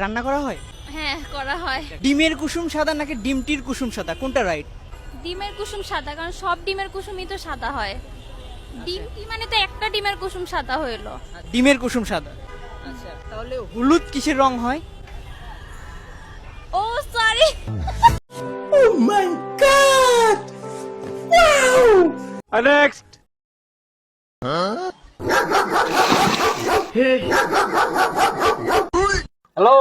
রান্না করা হয়? হ্যাঁ করা হয়। ডিমের কুসুম সাদা নাকি ডিমটির কুসুম সাদা? কোনটা রাইট ডিমের কুসুম সাদা কারণ সব ডিমের কুসুমই তো সাদা হয়। ডিমটি মানে তো একটা ডিমের কুসুম সাদা হইল। ডিমের কুসুম সাদা। আচ্ছা তাহলে হলুদ কিসের রং হয়? ও সরি Next. হ্যালো হ্যাঁ হ্যালো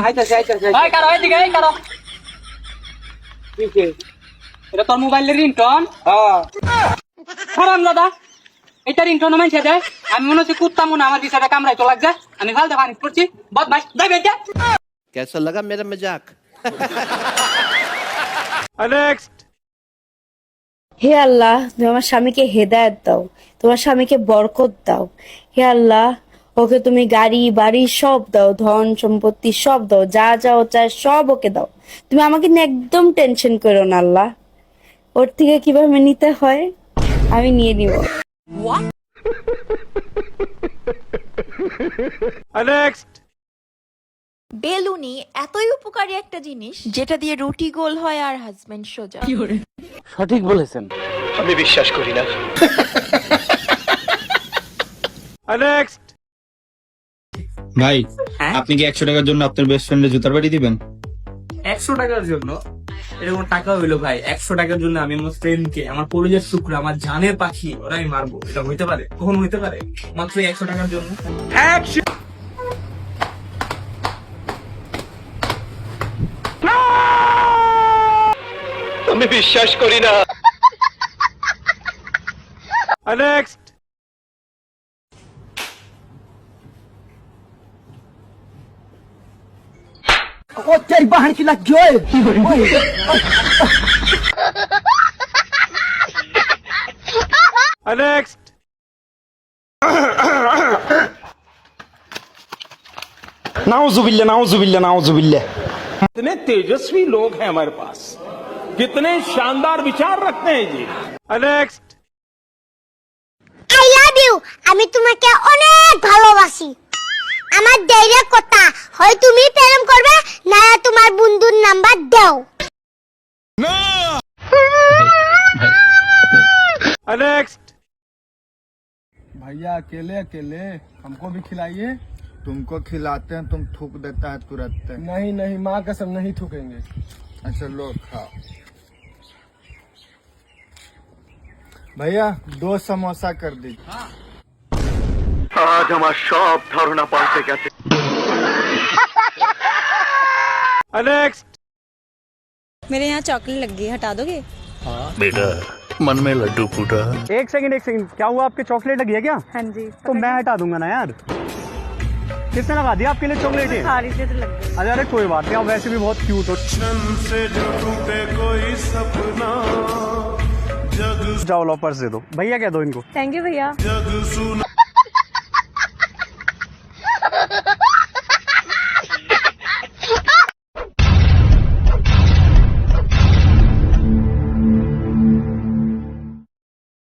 আইতাছি এটা তোর মোবাইলের রিংটন দাদা এটা রিংটন আমি মনে হচ্ছে কুত্তা মনে আমার বিষয়টা কামড়াই তো লাগছে আমি করছি বদ ভাই কেসা লাগা মজাক নেক্সট হে আল্লাহ তুমি আমার স্বামীকে হেদায়ত দাও। তোমার স্বামীকে বরকত দাও। হে আল্লাহ ওকে তুমি গাড়ি বাড়ি সব দাও ধন সম্পত্তি সব দাও যা যা ও চায় সব ওকে দাও। তুমি আমাকে নিয়ে একদম টেনশন করো না আল্লাহ। ওর থেকে কীভাবে নিতে হয় আমি নিয়ে নিব। বেলুনি এতই উপকারী একটা জিনিস যেটা দিয়ে রুটি গোল হয় আর হাজবেন্ড সোজা। সঠিক বলেছেন। Next. ভাই আপনি কি একশো টাকার জন্য আপনার বেস্ট ফ্রেন্ডের জুতার বাড়ি দিবেন? একশো টাকার জন্য? এরকম টাকা হইল ভাই। একশো টাকার জন্য আমি আমার ফ্রেন্ডকে আমার পরিচয় শুক্র আমার জানের পাখি ওরা আমি মারবো। এটা হইতে পারে? কখন হইতে পারে? মাত্র একশো টাকার জন্য? আমি বিশ্বাস করি না। Next. Next. नाउजुबिल्ला नाउजुबिल्ला नाउजुबिल्ला कितने तेजस्वी लोग हैं हमारे पास कितने शानदार विचार रखते हैं जी नेक्स्ट আই লাভ ইউ আমি তোমাকে অনেক ভালোবাসি আমার দেইরে কথা नेक्स्ट भैया अकेले अकेले हमको भी खिलाइए तुमको खिलाते हैं तुम थूक देता है तुरंत नहीं नहीं माँ कसम नहीं थूकेंगे अच्छा लो खाओ भैया दो समोसा कर दीजिए আজ আমার সব ধারণা পাল্টে গেছে नेक्स्ट मेरे यहाँ चॉकलेट लग गई हटा दोगे एक सेकंड एक सेकंड क्या हुआ? आपके चॉकलेट लगी है क्या? हाँ जी तो मैं हटा दूँगा ना यार। किसने लगा दिया आपके लिए चॉकलेट सारी से तो लग अरे अरे कोई बात नहीं आप वैसे भी बहुत क्यूट हो। जाओ लो पर्स दे दो। भैया क्या दो इनको। थैंक यू भैया।